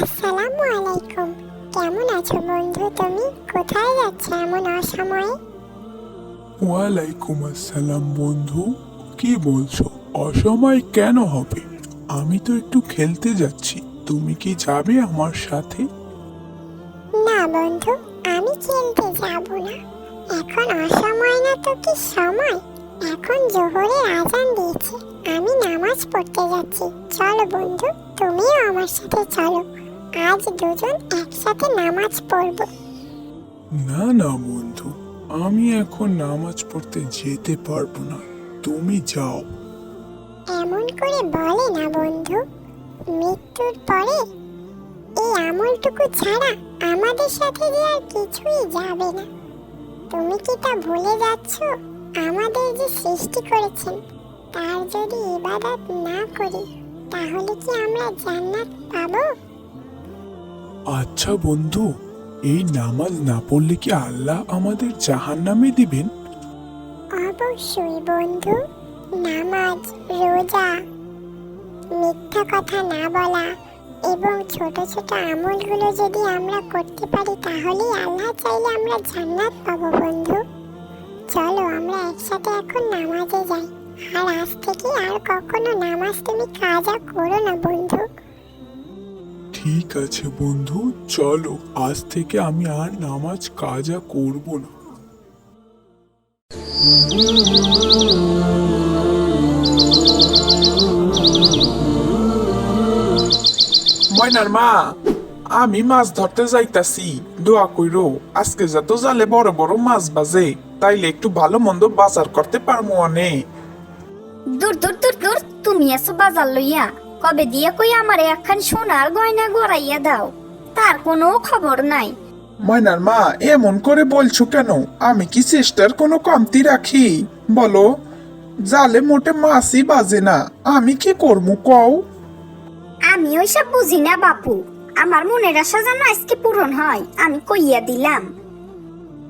আসসালামু আলাইকুম। কেমন আছো বন্ধু তুমি? কোথায় যাচ্ছে এমন অসময়ে? ওয়ালাইকুম আসসালাম বন্ধু। কি বলছো? অসময় কেন হবে? আমি তো একটু খেলতে যাচ্ছি। তুমি কি যাবে আমার সাথে? না বন্ধু আমি খেলতে যাব না। এখন অসময় না তো কি সময়? এখন জোহরের আজান দিয়েছে। আমি নামাজ পড়তে যাচ্ছি। চলো বন্ধু তুমিও আমার সাথে চলো। আজ দুজন একসাথে নামাজ পড়ব। না না বন্ধু আমি এখন নামাজ পড়তে যেতে পারব না। তুমি যাও। এমন করে বলে না বন্ধু। মৃত্যুর পরে এই আমলটুকু ছাড়া আমাদের সাথে যে আর কিছুই যাবে না। তুমি কি তা ভুলে যাচ্ছ আমাদের যে সৃষ্টি করেছেন? তার যদি ইবাদত না করি তাহলে কি আমরা জান্নাত পাবো? আচ্ছা বন্ধু, এই নামাজ না পড়লে কি আল্লাহ আমাদের জাহান্নামে দিবেন? অবশ্যই বন্ধু, নামাজ, রোজা। মিথ্যা কথা না বলা এবং ছোট ছোট আমলগুলো যদি আমরা করতে পারি, তাহলেই আল্লাহ চাইলে আমরা জান্নাত পাবো বন্ধু। চলো আমরা একসাথে এখন নামাজে যাই। আর আজ থেকে আর কখনো নামাজ তুমি কাজা করো না বন্ধু। ঠিক আছে, বন্ধু। চলো, আজ থেকে আমি আর নামাজ কাজা করব না। ময়নার মা, আমি মাছ ধরতে যাইতাছি। দোয়া কইরো, আজকে যত জালে বড় বড় মাছ বাজে, তাইলে একটু ভালো মন্দ বাজার করতে পারব অনেক দূর দূর দূর দূর, তুমি এসো বাজার লইয়া। কবে দিয়ে কই আমার একখান সোনার গয়না গড়াইয়া দাও? তার কোনো খবর নাই। ময়নার মা এমন করে বলছো কেন? আমি কি চেষ্টার কোনো কমতি রাখি? বলো জালে মোটে মাছই বাজে না আমি কি করব কও? আমি ওইসব বুঝি না বাপু। আমার মনের আশা যেন আজকে পূরণ হয় আমি কইয়া দিলাম।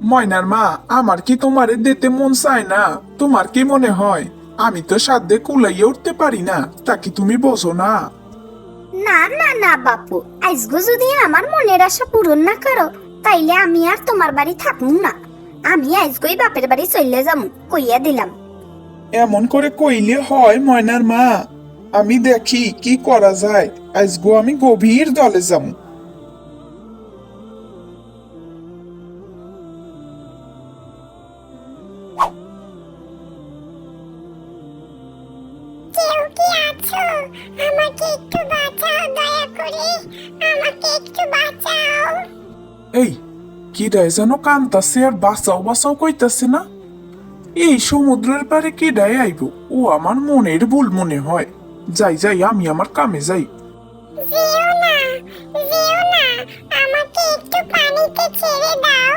ময়নার মা আমার কি তোমারে দিতে মন চায় না? তোমার কি মনে হয়? আমি তো সাধ্যে কুলাইয়ে উঠতে পারি না তা কি তুমি বোঝো না? না না না বাপু আজগো যদি আমার মনের আশা পূরণ না করো তাইলে আমি আর তোমার বাড়ি থাকব না। আমি আজগোই বাপের বাড়ি চলে যাব কইয়া দিলাম। এমন করে কইলে হয় ময়নার মা। আমি দেখি কি করা যায়। আজগো আমি গভীর দলে যাম। কি ডায় যেন কান্তাছে আর বাঁচাও বাঁচাও কইতাছে না? এই সমুদ্রের পারে কে ডায় আইব? ও আমার মনের ভুল মনে হয়। যাই যাই আমি আমার কামে যাই। যেও না যেও না আমাকে একটু পানিতে ছেড়ে দাও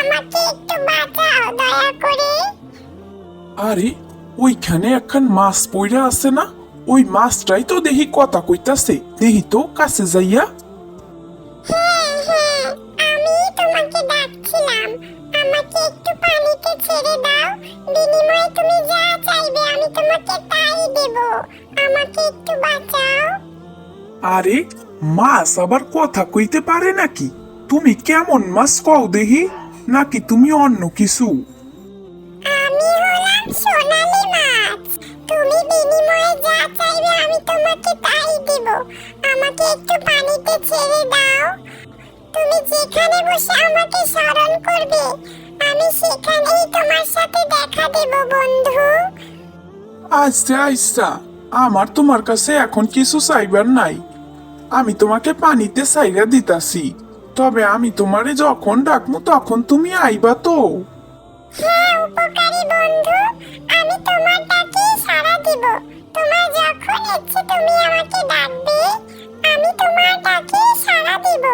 আমাকে একটু বাঁচাও দয়া করে। আরে ওইখানে একখান মাছ পইরা আছে না? ওই মাছটাই তো দেখি কথা কইতাছে দেখি তো কাছে যাইয়া ছেড়ে দাও। বিনিময়ে তুমি যা চাইবে আমি তোমাকে তাই দেব। আমাকে একটু বাঁচাও। আরে মাছ আবার কথা কইতে পারে নাকি? তুমি কেমন মাছ কও দেখি নাকি তুমি অন্য কিছু? আমি হলাম সোনালি মাছ। তুমি বিনিময়ে যা চাইবে আমি তোমাকে তাই দেব। আমাকে একটু পানিতে ছেড়ে দাও। তুমি যেখানে বসে আমাকে স্মরণ করবে আমি সেখানেই তোমার সাথে দেখা দেব বন্ধু। আচ্ছা আচ্ছা। আমার তোমার কাছে এখন কিছু চাইবার নাই। আমি তোমাকে পানিতে চাইরা দিতাছি। তবে আমি তোমারে যখন ডাকবো তখন তুমি আইবা তো। হ্যাঁ উপকারী বন্ধু। আমি তোমার ডাকে সাড়া দিব। তোমার যখন ইচ্ছে তুমি আমাকে ডাকবে আমি তোমার ডাকে সাড়া দিব।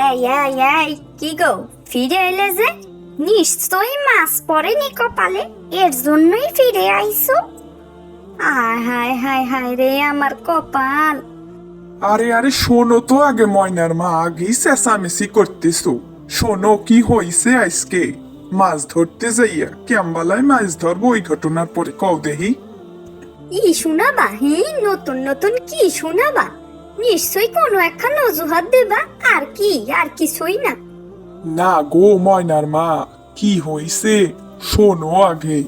এই এই এই। কি গো ফিরে এলে যে? নিশ্চয়ই মাছ পড়েনি কপালে এর জন্যই ফিরে আইছো? আয় হায় হায় হায় রে আমার কপাল। আরে আরে শোনো তো আগে ময়নার মা আগেই চেঁচামেচি করতেছো। শোনো কি হইছে আজকে? মাছ ধরতে যাইয়া ক্যাম্বালায় মাছ ধরবো ওই ঘটনার পরে কও দেহি। ই শোনাবা হি? নতুন নতুন কি শোনাবা? নিশ্চয়ই কোনো একখান অজুহাত দেবা আর কি? আর কিছুই না। না গো ময়নার মা কি হইছে? শোনো আগে।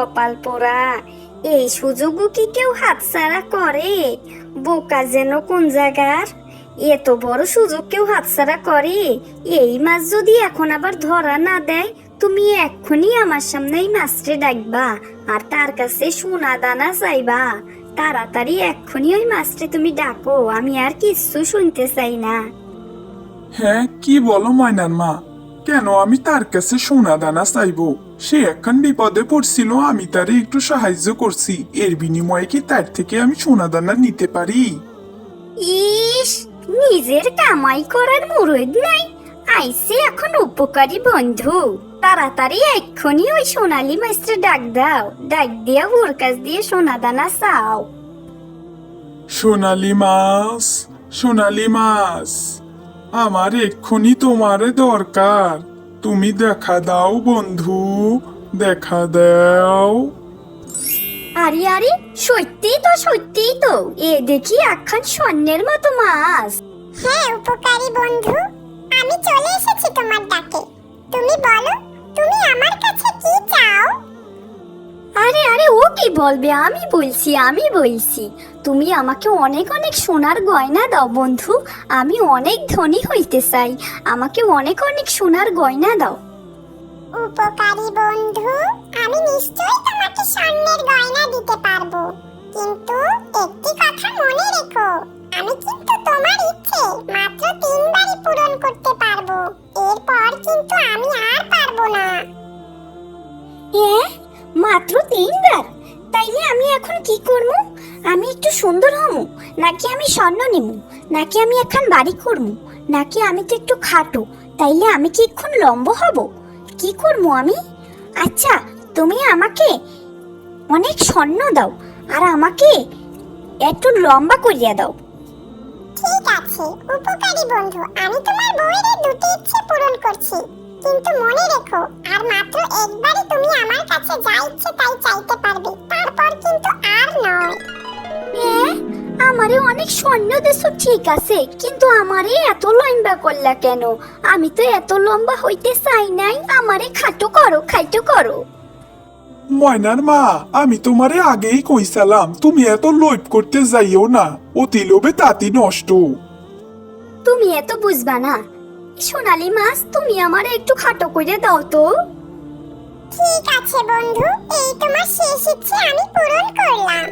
কপাল পোড়া, এই সুযোগও কি কেউ হাতছাড়া করে? বোকা যেন কোন জায়গার? এত বড় সুযোগ কেউ হাত হাতছাড়া করে। এই মাছ যদি এখন আবার ধরা না দেয়, তুমি এক্ষুনি আমার সামনে এই মাছটা ডাকবা আর তার কাছে সোনা দানা চাইবা। তাড়াতাড়ি এক্ষুনি ওই মাছটা তুমি ডাকো, আমি আর কিচ্ছু শুনতে চাই না। হ্যাঁ কি বলো ময়নার মা? কেন আমি তার কাছে সোনা দানা চাইব? সে এখন বিপদে পড়ছিল আমি তারে একটু সাহায্য করছি। এর বিনিময়ে কি তার থেকে আমি সোনা দানা নিতে পারি? ইস নিজের কামাই করার মুরদ নাই। আইসে এখন উপকারী বন্ধু। তাড়াতাড়ি এক্ষুনি ওই সোনালি মাস্টার ডাক দাও। ডাক দিয়া ওর কাছ দিয়ে সোনা দানা চাও। সোনালি মাছ সোনালি মাছ আমার এক্ষুনি তোমারে দরকার। তুমি দেখা দাও বন্ধু দেখা দাও। আরে আরে সত্যি তো সত্যি তো। এ দেখি একখান স্বর্ণের মতো মাছ। হ্যাঁ উপকারী বন্ধু। আমি চলে এসেছি তোমার ডাকে। তুমি বলো তুমি আমার কাছে কি চাও? আরে আরে, ও কি বলবে? আমি বলছি আমি বলছি। তুমি আমাকে অনেক অনেক সোনার গয়না দাও বন্ধু। আমি অনেক ধনী হইতে চাই। আমাকে অনেক অনেক সোনার গয়না দাও। উপকারী বন্ধু, আমি নিশ্চয়ই তোমাকে স্বর্ণের গয়না দিতে পারব। স্বর্ণ নিব নাকি আমি এখন বাড়ি করব নাকি আমি তো একটু খাটো তাইলে আমি কি এখন লম্ব হব? কি করব আমি? আচ্ছা তুমি আমাকে অনেক স্বর্ণ দাও আর আমাকে একটু লম্বা করিয়া দাও। ঠিক আছে উপকারী বন্ধু আমি তোমার বউয়ের দুটি ইচ্ছে পূরণ করছি। কিন্তু মনে রেখো আর মাত্র একবারই তুমি আমার কাছে যা ইচ্ছে তাই চাইতে পারবে তারপর কিন্তু আর নয়। হ্যাঁ? আমারে অনেক স্বর্ণ দেশ ঠিক আছে কিন্তু আমারে এত লম্বা করলা কেন? আমি তো এত লম্বা হইতে চাই নাই আমারে খাটো করো খাটো করো। ময়নার মা আমি তোমারে আগেই কইসালাম তুমি এত লোভ করতে যাইও না অতি লোভে তাতি নষ্ট। তুমি এত বুঝবা না। সোনালি মাছ তুমি আমারে একটু খাটো করে দাও তো। ঠিক আছে বন্ধু এই তোমার শেষ ইচ্ছে আমি পূরণ করলাম।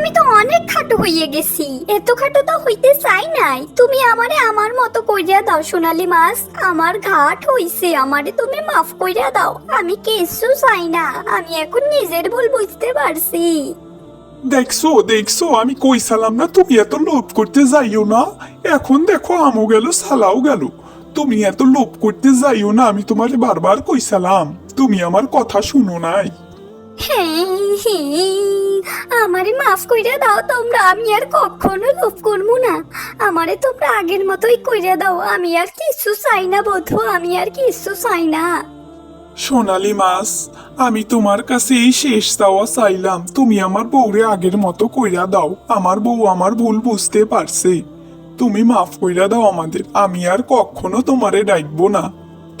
আমি তো অনেক খাটো হইয়ে গেছি। এত খাটো তো হইতে চাই নাই। তুমি আমারে আমার মতো কইরা দাও, সোনালি মাছ। আমার ঘাট হইছে, আমারে তুমি মাফ কইরা দাও। আমি কিছু চাই না, আমি এখন নিজের ভুল বুঝতে পারছি। দেখছ দেখছ, আমি কইসালাম না, তুমি এত লোভ করতে যাইও না। এখন দেখো, আমও গেল, সালাও গেল। তুমি এত লোভ করতে যাইও না, আমি তোমারে বারবার কইসালাম তুমি আমার কথা শুনো নাই। আমারে মাফ কইরা দাও তোমরা, আমি আর কখনো লোভ করব না। আমারে তোমরা আগের মতোই কইরা দাও, আমি আর কিছু চাই না বধু, আমি আর কিছু চাই না। সোনালি মাছ আমি তোমার কাছে এই শেষ চাওয়া চাইলাম, তুমি আমার বউরে আগের মতো কইরা দাও, আমার বউ আমার ভুল বুঝতে পারছে। তুমি মাফ কইরা দাও আমাদের, আমি আর কখনো তোমারে ডাকবো না।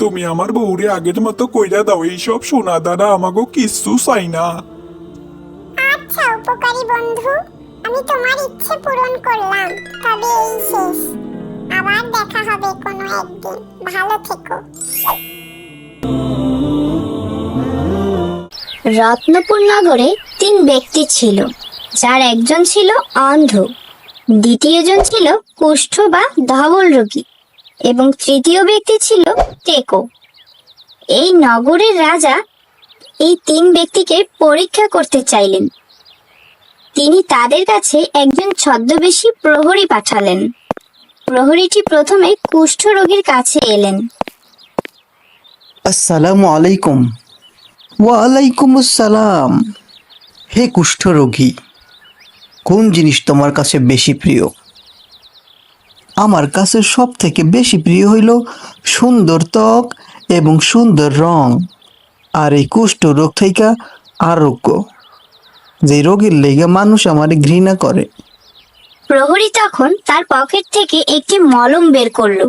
তুমি আমার বউরে আগের মতো কইরা দাও এইসব সোনা দ্বারা আমাকে কিচ্ছু চাই না। আচ্ছা উপকারী বন্ধু আমি তোমার ইচ্ছে পূরণ করলাম তবে এই শেষ। আবার দেখা হবে কোনো একদিন। ভালো থেকো। রত্নপুর নগরে তিন ব্যক্তি ছিল যার একজন ছিল অন্ধ দ্বিতীয়জন ছিল কুষ্ঠ বা ধবল রোগী। এবং তৃতীয় ব্যক্তি ছিল টেকো। এই নগরের রাজা এই তিন ব্যক্তিকে পরীক্ষা করতে চাইলেন। তিনি তাদের কাছে একজন ছদ্মবেশী প্রহরী পাঠালেন। প্রহরীটি প্রথমে কুষ্ঠ রোগীর কাছে এলেন। আসসালামু আলাইকুম। ওয়ালাইকুম আসসালাম। হে কুষ্ঠরোগী কোন জিনিস তোমার কাছে বেশি প্রিয়? আমার কাছে সব থেকে বেশি প্রিয় হইল সুন্দর ত্বক এবং সুন্দর রং। আর এই কুষ্ঠ রোগ থেকে আরোগ্য, যে রোগের লেগে মানুষ আমারে ঘৃণা করে। প্রহরী তখন তার পকেট থেকে একটি মলম বের করল।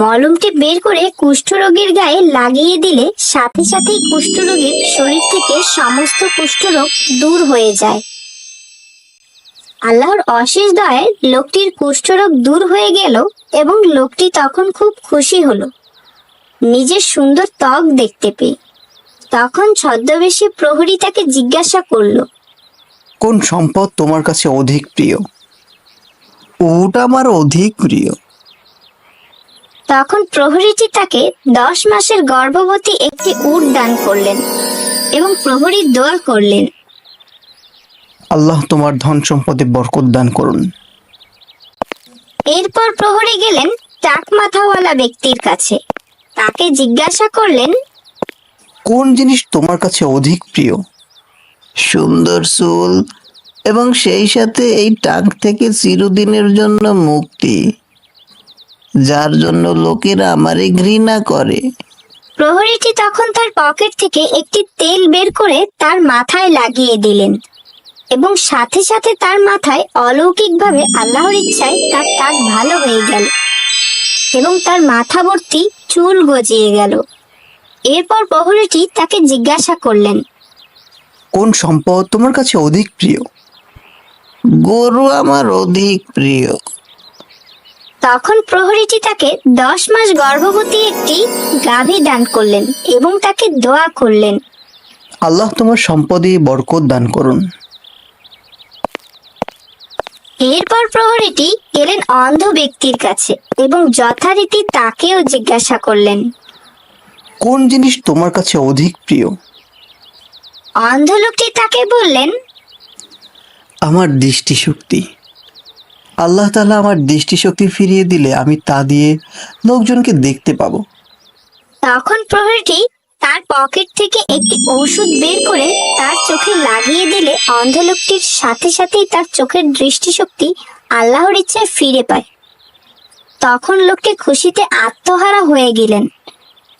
মলমটি বের করে কুষ্ঠরোগীর গায়ে লাগিয়ে দিলে সাথে সাথেই কুষ্ঠরোগীর শরীর থেকে সমস্ত কুষ্ঠরোগ দূর হয়ে যায়। আল্লাহর অশেষ দয়ায় লোকটির কুষ্ঠরোগ দূর হয়ে গেল এবং লোকটি তখন খুব খুশি হলো। নিজের সুন্দর ত্বক দেখতে পেয়ে। তখন ছদ্মবেশী প্রহরী তাকে জিজ্ঞাসা করল কোন সম্পদ তোমার কাছে অধিক প্রিয়? ওটা আমার অধিক প্রিয়। তখন প্রহরীটি তাকে দশ মাসের গর্ভবতী একটি উট দান করলেন এবং প্রহরী দোয়া করলেন। আল্লাহ তোমার ধন সম্পদে বরকত দান করুন। এরপর প্রহরী গেলেন টাক মাথাওয়ালা ব্যক্তির কাছে। তাকে জিজ্ঞাসা করলেন কোন জিনিস তোমার কাছে অধিক প্রিয়? সুন্দর চুল এবং সেই সাথে এই টাক থেকে চিরদিনের জন্য মুক্তি যার জন্য লোকেরা আমারে ঘৃণা করে। প্রহরীটি তখন তার পকেট থেকে একটি তেল বের করে তার মাথায় লাগিয়ে দিলেন। এবং সাথে সাথে তার মাথায় অলৌকিকভাবে আল্লাহর ইচ্ছায় তার টাক ভালো হয়ে গেল এবং তার মাথা ভর্তি চুল গজিয়ে গেল। এরপর প্রহরীটি তাকে জিজ্ঞাসা করলেন কোন সম্পদ তোমার কাছে অধিক প্রিয়? গরু আমার অধিক প্রিয়। তখন প্রহরীটি তাকে দশ মাস গর্ভবতী একটি গাভী দান করলেন এবং তাকে দোয়া করলেন। আল্লাহ তোমার সম্পদে বরকত দান করুন। এরপর প্রহরীটি গেলেন অন্ধ ব্যক্তির কাছে এবং যথারীতি তাকেও জিজ্ঞাসা করলেন কোন জিনিস তোমার কাছে অধিক প্রিয়? অন্ধ লোকটি তাকে বললেন আমার দৃষ্টিশক্তি। আল্লাহ তাআলা আমার দৃষ্টিশক্তি ফিরিয়ে দিলে আমি তা দিয়ে লোকজনকে দেখতে পাবো। তখন প্রহরীটি তার পকেট থেকে একটি ঔষধ বের করে তার চোখে লাগিয়ে দিলে অন্ধ লোকটির সাথে সাথেই তার চোখের দৃষ্টিশক্তি আল্লাহর ইচ্ছায় ফিরে পায়। তখন লোকটি খুশিতে আত্মহারা হয়ে গেলেন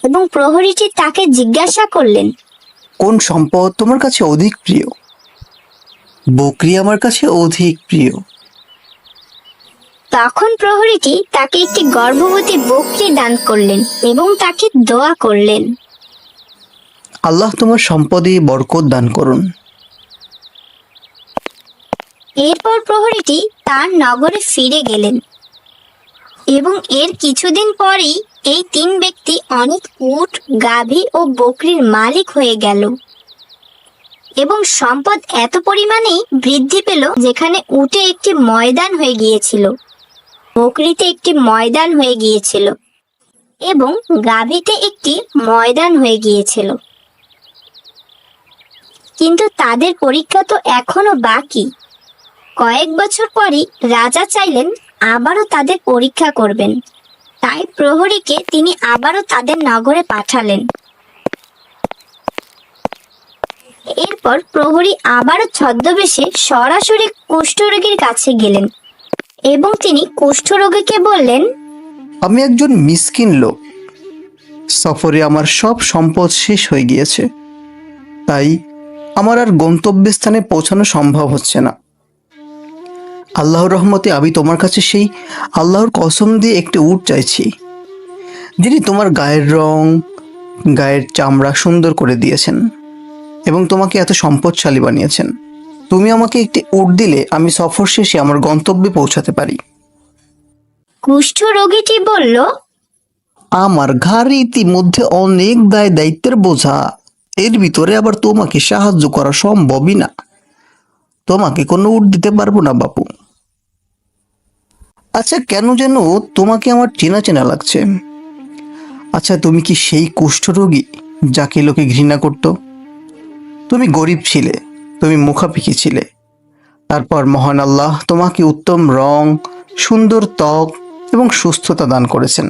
এবং প্রহরীটি তাকে জিজ্ঞাসা করলেন কোন সম্পদ তোমার কাছে অধিক প্রিয়? বকরি আমার কাছে অধিক প্রিয়। তখন প্রহরীটি তাকে একটি গর্ভবতী বকরি দান করলেন এবং তাকে দোয়া করলেন। আল্লাহ তোমার সম্পদে বরকত দান করুন। এরপর প্রহরীটি তার নগরে ফিরে গেলেন এবং এর কিছুদিন পরেই এই তিন ব্যক্তি অনেক উট, গাভী ও বকরির মালিক হয়ে গেল এবং সম্পদ এত পরিমাণেই বৃদ্ধি পেল যেখানে উটে একটি ময়দান হয়ে গিয়েছিল, বকরিতে একটি ময়দান হয়ে গিয়েছিল এবং গাভীতে একটি ময়দান হয়ে গিয়েছিল। কিন্তু তাদের পরীক্ষা তো এখনও বাকি। কয়েক বছর পরই রাজা চাইলেন আবারও তাদের পরীক্ষা করবেন। তাই প্রহরীকে তিনি আবারও তাদের নগরে পাঠালেন। এরপর প্রহরী আবারও ছদ্মবেশে সরাসরি কুষ্ঠরোগীর কাছে গেলেন এবং তিনি কুষ্ঠরোগীকে বললেন, আমি একজন মিসকিন লোক। সফরে আমার সব সম্পদ শেষ হয়ে গিয়েছে। তাই আমার আর গন্তব্যস্থানে পৌঁছানো সম্ভব হচ্ছে না। আল্লাহর রহমতে আমি তোমার কাছে সেই আল্লাহর কসম দিয়ে একটি উট চাইছি যিনি তোমার গায়ের রং গায়ের চামড়া সুন্দর করে দিয়েছেন এবং তোমাকে এত সম্পদশালী বানিয়েছেন। তুমি আমাকে একটি উট দিলে আমি সফর শেষে আমার গন্তব্যে পৌঁছাতে পারি। কুষ্ঠরোগীটি বলল আমার ঘাড়ে ইতিমধ্যে অনেক দায় দায়িত্বের বোঝা। এর ভিতরে আবার তোমাকে সাহায্য করা সম্ভবই না। তোমাকে কোনো উঠ দিতে পারব না, বাপু। আচ্ছা কেন যেন তোমাকে আমার চেনা চেনা লাগছে। আচ্ছা তুমি কি সেই কুষ্ঠরোগী যাকে লোকে ঘৃণা করত? তুমি গরিব ছিলে, তুমি মুখাপিখি ছিলে। তারপর মহান আল্লাহ তোমাকে উত্তম রং, সুন্দর ত্বক এবং সুস্থতা দান করেছেন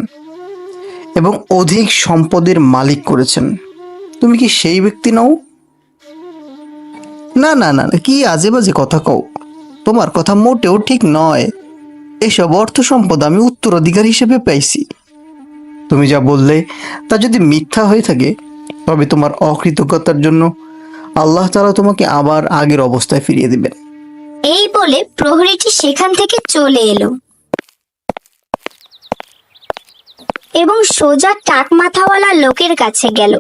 এবং অধিক সম্পদের মালিক করেছেন। তুমি কি সেই ব্যক্তি নও? না না না কি আজে বাজে কথা কও? তোমার কথা মোটেও ঠিক নয়। এসব অর্থ সম্পদ আমি উত্তরাধিকার হিসেবে পাইছি। তুমি যা বললে তা যদি মিথ্যা হয়ে থাকে, তবে তোমার অকৃতজ্ঞতার জন্য আল্লাহ তাআলা তোমাকে আবার আগের অবস্থায় ফিরিয়ে দিবেন। এই বলে প্রহরীটি সেখান থেকে চলে এলো। এবং সোজা টাক মাথাওয়ালা লোকের কাছে গেল।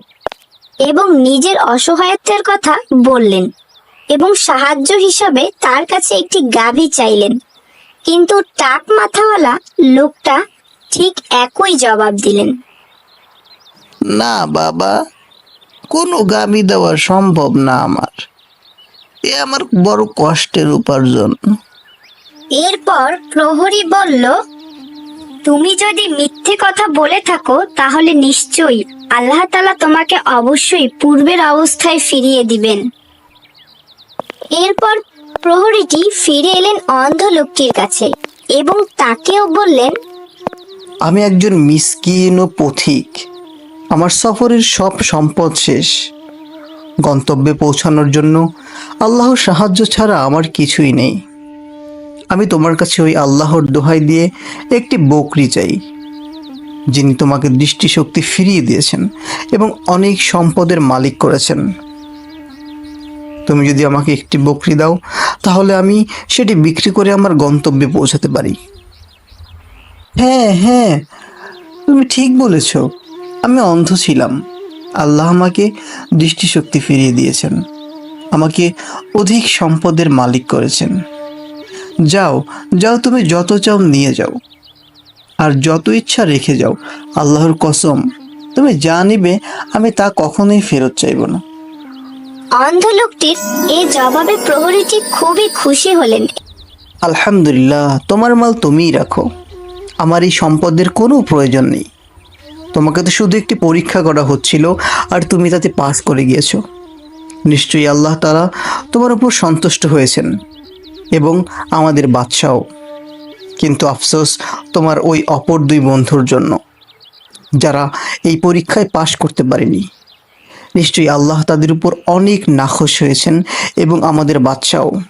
এবং নিজের অসহায়ত্বের কথা বললেন এবং সাহায্য হিসাবে তার কাছে একটি গাভী চাইলেন। কিন্তু টাক মাথাওয়ালা লোকটা ঠিক একই জবাব দিলেন। না বাবা কোনো গাবি দেওয়া সম্ভব না আমার। এ আমার বড় কষ্টের উপার্জন। এরপর প্রহরী বলল তুমি যদি মিথ্যে কথা বলে থাকো, তাহলে নিশ্চয়ই আল্লাহ তাআলা তোমাকে অবশ্যই পূর্বের অবস্থায় ফিরিয়ে দিবেন। এরপর প্রহরীটি ফিরে এলেন অন্ধ লোকটির কাছে এবং তাকেও বললেন, আমি একজন মিসকিন ও পথিক। আমার সফরের সব সম্পদ শেষ। গন্তব্যে পৌঁছানোর জন্য আল্লাহর সাহায্য ছাড়া আমার কিছুই নেই। আমি তোমার কাছে ওই আল্লাহর দোহাই দিয়ে একটি বকরি চাই, যিনি তোমাকে দৃষ্টিশক্তি ফিরিয়ে দিয়েছেন এবং অনেক সম্পদের মালিক করেছেন। তুমি যদি আমাকে একটি বকরি দাও, তাহলে আমি সেটি বিক্রি করে আমার গন্তব্যে পৌঁছাতে পারি। হ্যাঁ হ্যাঁ তুমি ঠিক বলেছ। আমি অন্ধ ছিলাম। আল্লাহ আমাকে দৃষ্টিশক্তি ফিরিয়ে দিয়েছেন। আমাকে অধিক সম্পদের মালিক করেছেন। যাও যাও তুমি যত চাও নিয়ে যাও। আর যত ইচ্ছা রেখে যাও আল্লাহর কসম তুমি যা নিবে আমি তা কখনোই ফেরত চাইব না। অন্ধ লোকটির এই জবাবে প্রহরীটি খুবই খুশি হলেন। আলহামদুলিল্লাহ তোমার মাল তুমিই রাখো। আমার এই সম্পদের কোনো প্রয়োজন নেই। তোমাকে তো শুধু একটি পরীক্ষা করা হচ্ছিল আর তুমি তাতে পাস করে গিয়েছো। নিশ্চয়ই আল্লাহ তারা তোমার উপর সন্তুষ্ট হয়েছেন। এবং আমাদের বাদশাও। কিন্তু আফসোস তোমার ওই অপর দুই বন্ধুর জন্য, যারা এই পরীক্ষায় পাশ করতে পারেনি। নিশ্চয়ই আল্লাহ তাদের উপর অনেক নাখোশ হয়েছেন এবং আমাদের বাদশাও।